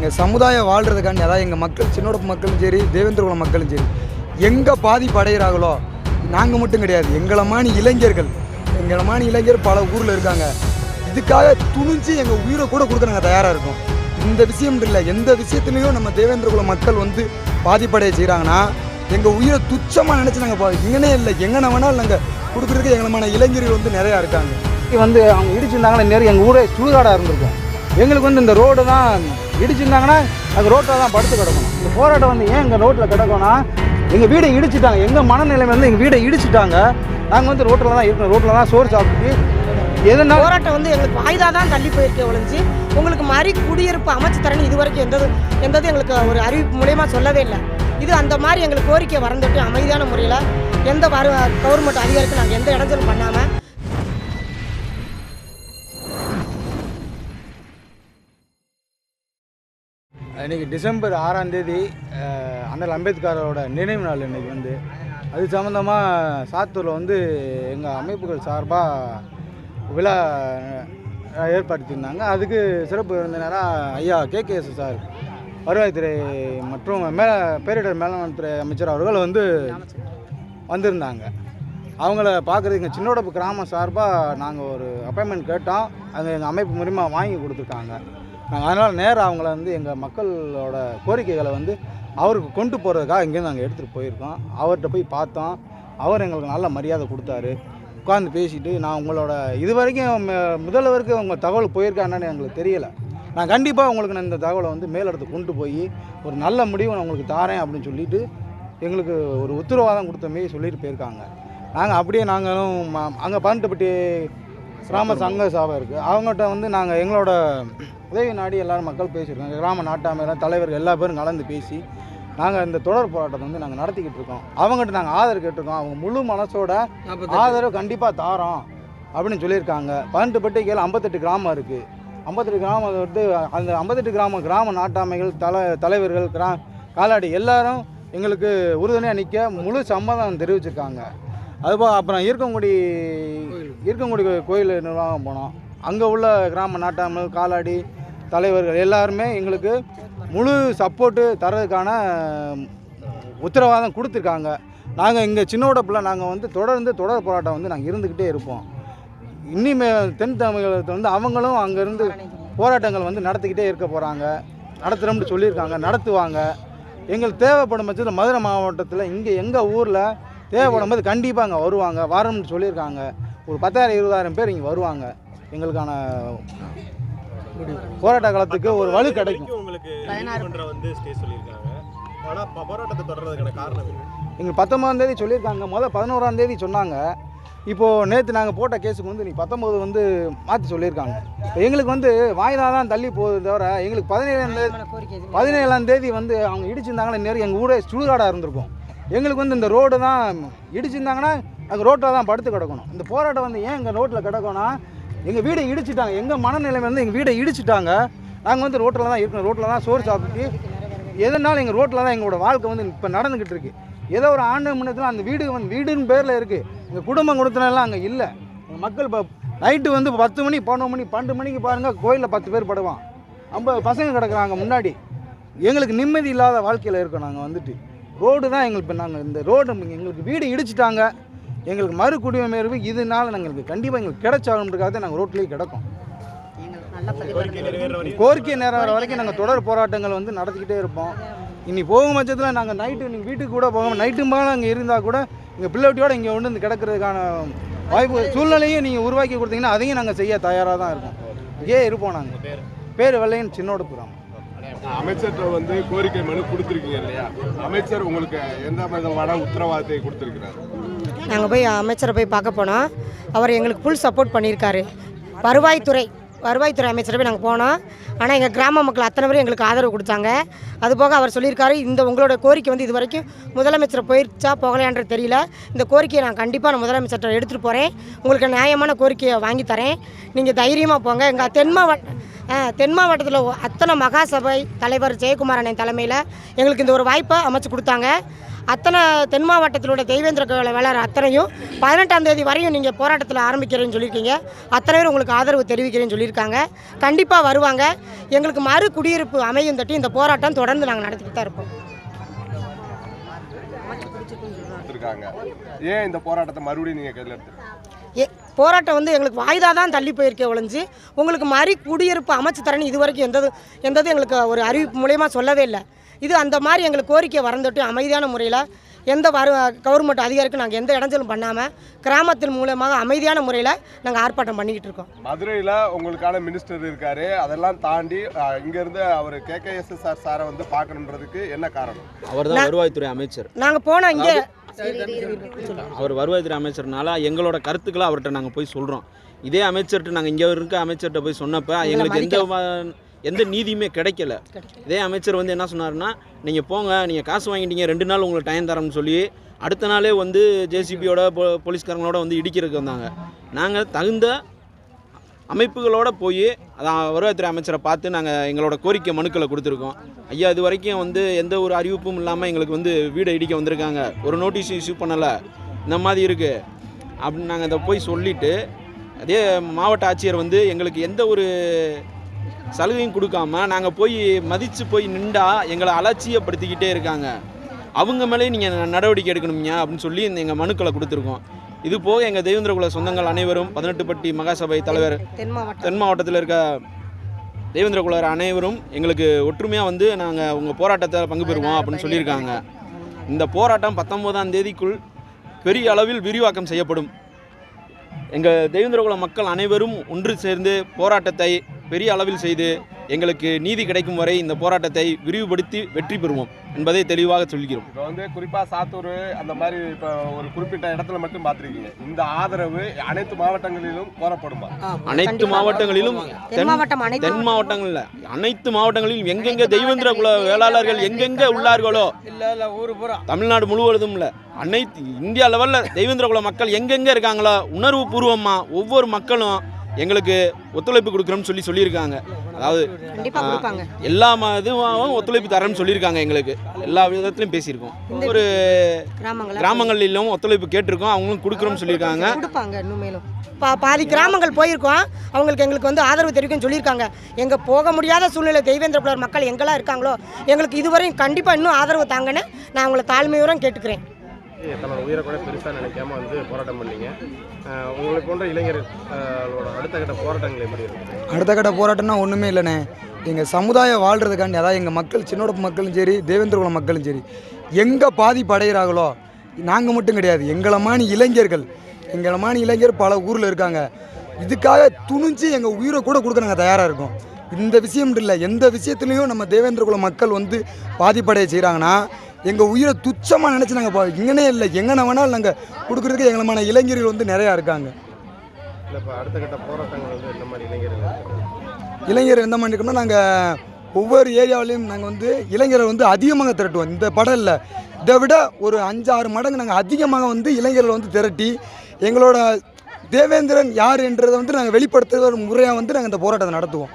எங்கள் சமுதாயம் வாழ்கிறதுக்காண்டி அதாவது எங்கள் மக்கள் சின்னோட மக்களும் சரி தேவேந்திரகுல மக்களும் சரி எங்கே பாதிப்பு அடைகிறாங்களோ நாங்கள் மட்டும் கிடையாது எங்களை மாணி இளைஞர்கள் எங்களை மாணி இளைஞர் பல ஊரில் இருக்காங்க. இதுக்காக துணிஞ்சு எங்கள் உயிரை கூட கொடுக்க நாங்கள் தயாராக இருக்கோம். இந்த விஷயம் இல்லை எந்த விஷயத்துலையும் நம்ம தேவேந்திரகுல மக்கள் வந்து பாதிப்படைய செய்கிறாங்கன்னா எங்கள் உயிரை துச்சமாக நினச்சி நாங்கள் பா இங்கனே இல்லை எங்கே வேணாலும் நாங்கள் கொடுக்குறதுக்கு எங்களமான இளைஞர்கள் வந்து நிறையா இருக்காங்க. வந்து அவங்க இடிச்சிருந்தாங்கன்னா நேரம் எங்கள் ஊரே சுடுகாடாக இருந்திருக்கும். எங்களுக்கு வந்து இந்த ரோடு தான் இடிச்சிருந்தாங்கன்னா அது ரோட்டில் தான் படுத்து கிடக்கணும். இந்த போராட்டம் வந்து ஏன் எங்கள் ரோட்டில் கிடக்கும்னா எங்கள் வீடை இடிச்சிட்டாங்க. எங்கள் மனநிலைமை வந்து எங்கள் வீடை இடிச்சிட்டாங்க. நாங்கள் வந்து ரோட்டில் தான் இருக்கணும் ரோட்டில் தான் சோறு சாப்பிட்டு எதுனா போராட்டம் வந்து எங்களுக்கு வாய்தா தான் தள்ளி போயிருக்கே ஒழிஞ்சு உங்களுக்கு மாதிரி குடியிருப்பு அமைச்சு தரணும் இது வரைக்கும் எந்தது எந்தது எங்களுக்கு ஒரு அறிவிப்பு மூலயமா சொல்லவே இல்லை. இது அந்த மாதிரி எங்களுக்கு கோரிக்கை வரந்துட்டு அமைதியான முறையில் எந்த வரு கவர்மெண்ட் அதிகாரிக்கும் நாங்கள் எந்த இடைஞ்சலும் பண்ணாமல் இன்னைக்கு டிசம்பர் ஆறாம் தேதி அண்ணல் அம்பேத்கரோட நினைவு நாள் இன்றைக்கி வந்து. அது சம்மந்தமாக சாத்தூரில் வந்து எங்கள் அமைப்புகள் சார்பாக விழா ஏற்படுத்தியிருந்தாங்க. அதுக்கு சிறப்பு விருந்தினராக ஐயா கே கே எஸ் சார். வருவாய்த்துறை மற்றும் மே பேரிடர் மேலாண்மைத்துறை அமைச்சர் அவர்கள் வந்து வந்திருந்தாங்க. அவங்கள பார்க்குறதுக்கு எங்கள் சின்னோடப்பு கிராமம் சார்பாக நாங்கள் ஒரு அப்பாயின்மெண்ட் கேட்டோம். அது எங்கள் அமைப்பு மூலிமா வாங்கி கொடுத்துருக்காங்க. நாங்கள் அதனால் நேராக அவங்கள வந்து எங்கள் மக்களோட கோரிக்கைகளை வந்து அவருக்கு கொண்டு போகிறதுக்காக இங்கேருந்து நாங்கள் எடுத்துகிட்டு போயிருக்கோம். அவர்கிட்ட போய் பார்த்தோம். அவர் எங்களுக்கு நல்ல மரியாதை கொடுத்தாரு. உட்காந்து பேசிட்டு நான் உங்களோட இது வரைக்கும் ம- முதல்வருக்கு உங்கள் தகவல் போயிருக்கான்னு எங்களுக்கு தெரியலை. நான் கண்டிப்பாக உங்களுக்கு நான் இந்த தகவலை வந்து மேலிடத்துக்கு கொண்டு போய் ஒரு நல்ல முடிவு நான் உங்களுக்கு தாரேன் அப்படின்னு சொல்லிட்டு எங்களுக்கு ஒரு உத்தரவாதம் கொடுத்த மாரி சொல்லிட்டு போயிருக்காங்க. நாங்கள் அப்படியே நாங்களும் அங்கே பன்னெண்டுப்பட்டி கிராம சங்க சபை இருக்குது அவங்ககிட்ட வந்து நாங்கள் எங்களோட உதவி நாடி எல்லாரும் மக்கள் பேசியிருக்கோம் கிராம நாட்டாமையெல்லாம் தலைவர்கள் எல்லா பேரும் கலந்து பேசி நாங்கள் இந்த தொடர் போராட்டத்தை வந்து நாங்கள் நடத்திக்கிட்டு இருக்கோம். அவங்ககிட்ட நாங்கள் ஆதரவு கேட்டிருக்கோம். அவங்க முழு மனசோட ஆதரவு கண்டிப்பாக தாரோம் அப்படின்னு சொல்லியிருக்காங்க. பதினெட்டு பட்டிகையில் ஐம்பத்தெட்டு கிராமம் இருக்குது ஐம்பத்தெட்டு கிராமம் வந்து அந்த ஐம்பத்தெட்டு கிராம கிராம நாட்டாமைகள் தலை தலைவர்கள் கிரா காலாடி எல்லாரும் எங்களுக்கு உறுதுணையாக நிற்க முழு சம்மதம் தெரிவிச்சிருக்காங்க. அதுபோல் அப்புறம் ஈர்க்கங்குடி ஈர்க்கங்குடி கோ- கோயில் நிர்வாகம் போனோம். அங்கே உள்ள கிராம நாட்டாமல் காலாடி தலைவர்கள் எல்லாருமே எங்களுக்கு முழு சப்போர்ட்டு தரதுக்கான உத்தரவாதம் கொடுத்துருக்காங்க. நாங்கள் இங்கே சின்னோடப்பில் நாங்கள் வந்து தொடர்ந்து தொடர் போராட்டம் வந்து நாங்கள் இருந்துக்கிட்டே இருப்போம். இனிமே தென் தமிழகத்தை வந்து அவங்களும் அங்கேருந்து போராட்டங்கள் வந்து நடத்திக்கிட்டே இருக்க போகிறாங்க நடத்துகிறோம்னு சொல்லியிருக்காங்க நடத்துவாங்க. எங்களுக்கு தேவைப்படும் பட்சத்தில் மதுரை மாவட்டத்தில் இங்கே எங்கள் ஊரில் தேவைப்படும் போது கண்டிப்பாக அங்கே வருவாங்க வரணும்னு சொல்லியிருக்காங்க. ஒரு பத்தாயிரம் இருபதாயிரம் பேர் இங்கே வருவாங்க. எங்களுக்கான போராட்ட காலத்துக்கு ஒரு வலு கிடைக்கும். வரைக்கும் உங்களுக்கு நீதிமன்றம் வந்து ஸ்டே சொல்லியிருக்காங்க. ஆனா ப- போராட்டத்தை தொடர்றதுக்கான காரணம் என்ன? எங்களுக்கு பத்தொம்பதாம் தேதி சொல்லியிருக்காங்க. முதல் பதினோராம் தேதி சொன்னாங்க. இப்போது நேற்று நாங்கள் போட்ட கேஸுக்கு வந்து நீ பத்தொம்போது வந்து மாற்றி சொல்லியிருக்காங்க. இப்போ எங்களுக்கு வந்து வாய்தா தான் தள்ளி போகுது தவிர எங்களுக்கு பதினேழாம் தேதி பதினேழாம் தேதி வந்து அவங்க இடிச்சிருந்தாங்களே நேரம் எங்கள் ஊரே சுடுகாடாக இருந்திருக்கும். எங்களுக்கு வந்து இந்த ரோடு தான் இடிச்சிருந்தாங்கன்னா அங்கே ரோட்டில் தான் படுத்து கிடக்கணும். இந்த போராட்டம் வந்து ஏன் எங்கள் ரோட்டில் கிடக்கணும்னா எங்கள் வீடை இடிச்சிட்டாங்க. எங்கள் மனநிலைமை வந்து எங்கள் வீடை இடிச்சிட்டாங்க. நாங்கள் வந்து ரோட்டில் தான் இருக்கணும் ரோட்டில் தான் சோறு சாப்பிட்டு எதனாலும் எங்கள் ரோட்டில் தான் எங்களோட வாழ்க்கை வந்து இப்போ நடந்துக்கிட்டு இருக்குது ஏதோ ஒரு ஆண்டு முன்னத்தில் அந்த வீடு வந்து வீடுன்னு பேரில் இருக்குது எங்கள் குடும்பம் கொடுத்தனெல்லாம் அங்கே இல்லை. எங்கள் மக்கள் இப்போ நைட்டு வந்து பத்து மணி பதினொன்று மணி பன்னெண்டு மணிக்கு பாருங்கள் கோயிலில் பத்து பேர் படுவான். ஐம்பது பசங்க கிடக்குறாங்க முன்னாடி. எங்களுக்கு நிம்மதி இல்லாத வாழ்க்கையில் இருக்கோம் நாங்கள் வந்துட்டு. ரோடு தான் எங்களுக்கு இப்போ நாங்கள் இந்த ரோடு எங்களுக்கு வீடு இடிச்சிட்டாங்க. எங்களுக்கு மறு குடியுரிமை இதனால எங்களுக்கு கண்டிப்பாக எங்களுக்கு கிடைச்சாகணுன்றதுக்காக நாங்கள் ரோட்லேயே கிடக்கும். கோரிக்கை நிறைவேற நேரம் வரைக்கும் நாங்கள் தொடர் போராட்டங்கள் வந்து நடத்திக்கிட்டே இருப்போம். இனி போகும் பட்சத்தில் நாங்கள் நைட்டு நீங்கள் வீட்டுக்கு கூட போகாமல் நைட்டு மேலே அங்கே இருந்தால் கூட எங்கள் பிள்ளைட்டியோட இங்கே ஒன்று வந்து கிடக்கிறதுக்கான வாய்ப்பு சூழ்நிலையும் நீங்கள் உருவாக்கி கொடுத்தீங்கன்னா அதையும் நாங்கள் செய்ய தயாராக தான் இருக்கோம். இங்கே இருப்போம் நாங்கள் பேர் வெள்ளையன் சின்னோட புறம் அமைச்சர்கிட்ட வந்து கோரிக்கை மனு கொடுத்துருக்கீங்க இல்லையா? அமைச்சர் உங்களுக்கு எந்த விதமான உத்தரவாதத்தை கொடுத்துருக்கிறார்? நாங்கள் போய் அமைச்சரை போய் பார்க்க போனோம். அவர் எங்களுக்கு ஃபுல் சப்போர்ட் பண்ணியிருக்காரு. வருவாய்த்துறை வருவாய்த்துறை அமைச்சரை போய் நாங்கள் போனோம். ஆனால் எங்கள் கிராம மக்கள் அத்தனை பேரும் எங்களுக்கு ஆதரவு கொடுத்தாங்க. அதுபோக அவர் சொல்லியிருக்காரு இந்த உங்களோட கோரிக்கை வந்து இது வரைக்கும் முதலமைச்சர் போயிருச்சா போகலையான்றது தெரியல. இந்த கோரிக்கையை நான் கண்டிப்பாக நான் முதலமைச்சர்கிட்ட எடுத்துகிட்டு போகிறேன் உங்களுக்கு நியாயமான கோரிக்கையை வாங்கி தரேன். நீங்கள் தைரியமாக போங்க. எங்கள் தென்மாவட்ட தென் மாவட்டத்தில் அத்தனை மகாசபை தலைவர் ஜெயக்குமார் அண்ணன் தலைமையில் எங்களுக்கு இந்த ஒரு வாய்ப்பை அமைச்சு கொடுத்தாங்க. அத்தனை தென் மாவட்டத்திலோட தெய்வேந்திர கோயில வேளார் அத்தனையும் பதினெட்டாம் தேதி வரையும் நீங்கள் போராட்டத்தில் ஆரம்பிக்கிறேன்னு சொல்லியிருக்கீங்க. அத்தனை பேர் உங்களுக்கு ஆதரவு தெரிவிக்கிறேன்னு சொல்லியிருக்காங்க. கண்டிப்பாக வருவாங்க. எங்களுக்கு மறு குடியிருப்பு அமையும் தட்டி இந்த போராட்டம் தொடர்ந்து நாங்கள் நடத்திக்கிட்டு தான் இருப்போம். ஏன் இந்த போராட்டத்தை மறுபடியும் நீங்கள் கையில் எடுத்து ஏ போராட்டம் வந்து எங்களுக்கு வாய்தா தான் தள்ளி போயிருக்கே ஒழிஞ்சு உங்களுக்கு மறு குடியிருப்பு அமைச்சு தரேன்னு இது வரைக்கும் எந்தது எந்தது எங்களுக்கு ஒரு அறிவிப்பு மூலயமா சொல்லவே இல்லை. இது அந்த மாதிரி எங்களுக்கு கோரிக்கை வரந்துட்டு அமைதியான முறையில் எந்த வரு கவர்மெண்ட் அதிகாரிக்கும் நாங்கள் எந்த இடைஞ்சலும் பண்ணாமல் கிராமத்தின் மூலமாக அமைதியான முறையில் நாங்கள் ஆர்ப்பாட்டம் பண்ணிக்கிட்டு இருக்கோம். மதுரையில் உங்களுக்கான மினிஸ்டர் இருக்காரு. அதெல்லாம் தாண்டி அஹ், இங்க இருந்து அவர் கேகேஎஸ்எஸ்ஆர் சாரை வந்து பார்க்கணுன்றதுக்கு என்ன காரணம்? அவர் தான் வருவாய்த்துறை அமைச்சர். நாங்கள் போனால் இங்கே அவர் வருவாய்த்துறை அமைச்சர்னால எங்களோட கருத்துக்களை அவர்கிட்ட நாங்கள் போய் சொல்கிறோம் இதே அமைச்சர்கிட்ட நாங்கள் இங்கே இருக்க அமைச்சர்கிட்ட போய் சொன்னப்போ எங்களுக்கு எந்த எந்த நீதியுமே கிடைக்கல. இதே அமைச்சர் வந்து என்ன சொன்னாருன்னா நீங்கள் போங்க நீங்கள் காசு வாங்கிட்டீங்க ரெண்டு நாள் உங்களுக்கு டைம் தரோம்னு சொல்லி அடுத்த நாளே வந்து ஜேசிபியோட போ போலீஸ்காரங்களோட வந்து இடிக்கிறதுக்கு வந்தாங்க. நாங்கள் தகுந்த அமைப்புகளோடு போய் அதான் வருவாய்த்துறை அமைச்சரை பார்த்து நாங்கள் எங்களோட கோரிக்கை மனுக்களை கொடுத்துருக்கோம். ஐயா இது வரைக்கும் வந்து எந்த ஒரு அறிவிப்பும் இல்லாமல் எங்களுக்கு வந்து வீடு இடிக்க வந்திருக்காங்க. ஒரு நோட்டீஸ் இஷ்யூ பண்ணலை. இந்த மாதிரி இருக்குது அப்படின்னு நாங்கள் இதை போய் சொல்லிவிட்டு அதே மாவட்ட ஆட்சியர் வந்து எங்களுக்கு எந்த ஒரு சலுகையும் கொடுக்காம நாங்கள் போய் மதித்து போய் நின்றா எங்களை அலட்சியப்படுத்திக்கிட்டே இருக்காங்க. அவங்க மேலே நீங்கள் நடவடிக்கை எடுக்கணும்யா அப்படின்னு சொல்லி இந்த எங்கள் மனுக்களை கொடுத்துருக்கோம். இது போக எங்கள் தெய்வேந்திரகுல சொந்தங்கள் அனைவரும் பதினெட்டுப்பட்டி மகாசபை தலைவர் தென் மாவட்டம். தென் மாவட்டத்தில் இருக்க தேவேந்திர குலர் அனைவரும் எங்களுக்கு ஒற்றுமையாக வந்து நாங்கள் உங்கள் போராட்டத்தை பங்கு பெறுவோம் அப்படின்னு சொல்லியிருக்காங்க. இந்த போராட்டம் பத்தொம்போதாம் தேதிக்குள் பெரிய அளவில் விரிவாக்கம் செய்யப்படும். எங்கள் தெய்வேந்திரகுல மக்கள் அனைவரும் ஒன்று சேர்ந்து போராட்டத்தை பெரிய அளவில் செய்து எங்களுக்கு நீதி கிடைக்கும் வரை இந்த போராட்டத்தை விரிவுபடுத்தி வெற்றி பெறுவோம் என்பதை தெளிவாக சொல்கிறோம். இப்போ வந்து குறிப்பா சாத்தூர் அந்த மாதிரி இப்போ ஒரு குறிப்பிட்ட இடத்துல மட்டும் பார்த்துருக்கீங்க. இந்த ஆதரவு அனைத்து மாவட்டங்களிலும் கோரப்படுமா? அனைத்து மாவட்டங்களிலும் தென் மாவட்டம் அனைத்து தென் மாவட்டங்களில் அனைத்து மாவட்டங்களிலும் எங்கெங்க தெய்வேந்திர குல வேளாளர்கள் எங்கெங்க உள்ளார்களோ? தமிழ்நாடு முழுவதும் இல்லை. அனைத்து இந்தியா லெவலில் தெய்வேந்திர குல மக்கள் எங்கெங்க இருக்காங்களோ உணர்வு பூர்வமாக ஒவ்வொரு மக்களும் எங்களுக்கு ஒத்துழைப்பு கொடுக்குறோம்னு சொல்லி சொல்லியிருக்காங்க. அதாவது எல்லா இதுவாகவும் ஒத்துழைப்பு தரேன்னு சொல்லியிருக்காங்க எங்களுக்கு. எல்லா விதத்துலையும் பேசியிருக்கோம். ஒரு கிராமங்கள் கிராமங்களிலும் ஒத்துழைப்பு கேட்டிருக்கோம். அவங்களும் கொடுக்குறோம்னு சொல்லியிருக்காங்க. பா பாதி கிராமங்கள் போயிருக்கோம். அவங்களுக்கு எங்களுக்கு வந்து ஆதரவு தெரிவிக்கும்னு சொல்லியிருக்காங்க. எங்கே போக முடியாத சூழ்நிலை தெய்வேந்திர புலர் மக்கள் எங்கெல்லாம் இருக்காங்களோ எங்களுக்கு இதுவரையும் கண்டிப்பாக இன்னும் ஆதரவு தாங்கன்னு நான் உங்களை தாழ்மையுடன் கேட்டுக்கிறேன். தன்னோட உயிரை கூட பெருசாக நினைக்காம வந்து போராட்டம் பண்ணீங்க. உங்களை போன்ற இளைஞர்களோட அடுத்த கட்ட போராட்டங்கள் எப்படி இருக்குது அடுத்த கட்ட போராட்டம்னா ஒன்றுமே இல்லைண்ணே. எங்கள் சமுதாயம் வாழ்கிறதுக்காண்டி அதாவது எங்கள் மக்கள் சின்னோட மக்களும் சரி தேவேந்திரகுல மக்களும் சரி எங்கே பாதிப்பு அடைகிறாங்களோ நாங்கள் மட்டும் கிடையாது எங்களை மாணி இளைஞர்கள் எங்களை மாணி இளைஞர் பல ஊரில் இருக்காங்க. இதுக்காக துணிஞ்சு எங்கள் உயிரை கூட கொடுக்க நாங்கள் தயாராக இருக்கோம். இந்த விஷயம் இல்லை எந்த விஷயத்துலையும் நம்ம தேவேந்திரகுல மக்கள் வந்து பாதிப்படைய செய்கிறாங்கன்னா எங்கள் உயிரை துச்சமாக நினச்சி நாங்கள் இங்கனே இல்லை. எங்கன வேணாலும் நாங்கள் கொடுக்குறதுக்கு எங்களமான இளைஞர்கள் வந்து நிறையா இருக்காங்க. அடுத்த கட்ட போராட்டங்கள் வந்து இந்த மாதிரி இளைஞர்கள் இளைஞர் எந்த மாதிரி இருக்கோம்னா நாங்கள் ஒவ்வொரு ஏரியாவிலையும் நாங்கள் வந்து இளைஞரை வந்து அதிகமாக திரட்டுவோம். இந்த படம் இல்லை. இதை விட ஒரு அஞ்சு ஆறு மடங்கு நாங்கள் அதிகமாக வந்து இளைஞர்களை வந்து திரட்டி எங்களோட தேவேந்திரன் யார் என்றதை வந்து நாங்கள் வெளிப்படுத்துகிற ஒரு முறையாக வந்து நாங்கள் இந்த போராட்டத்தை நடத்துவோம்.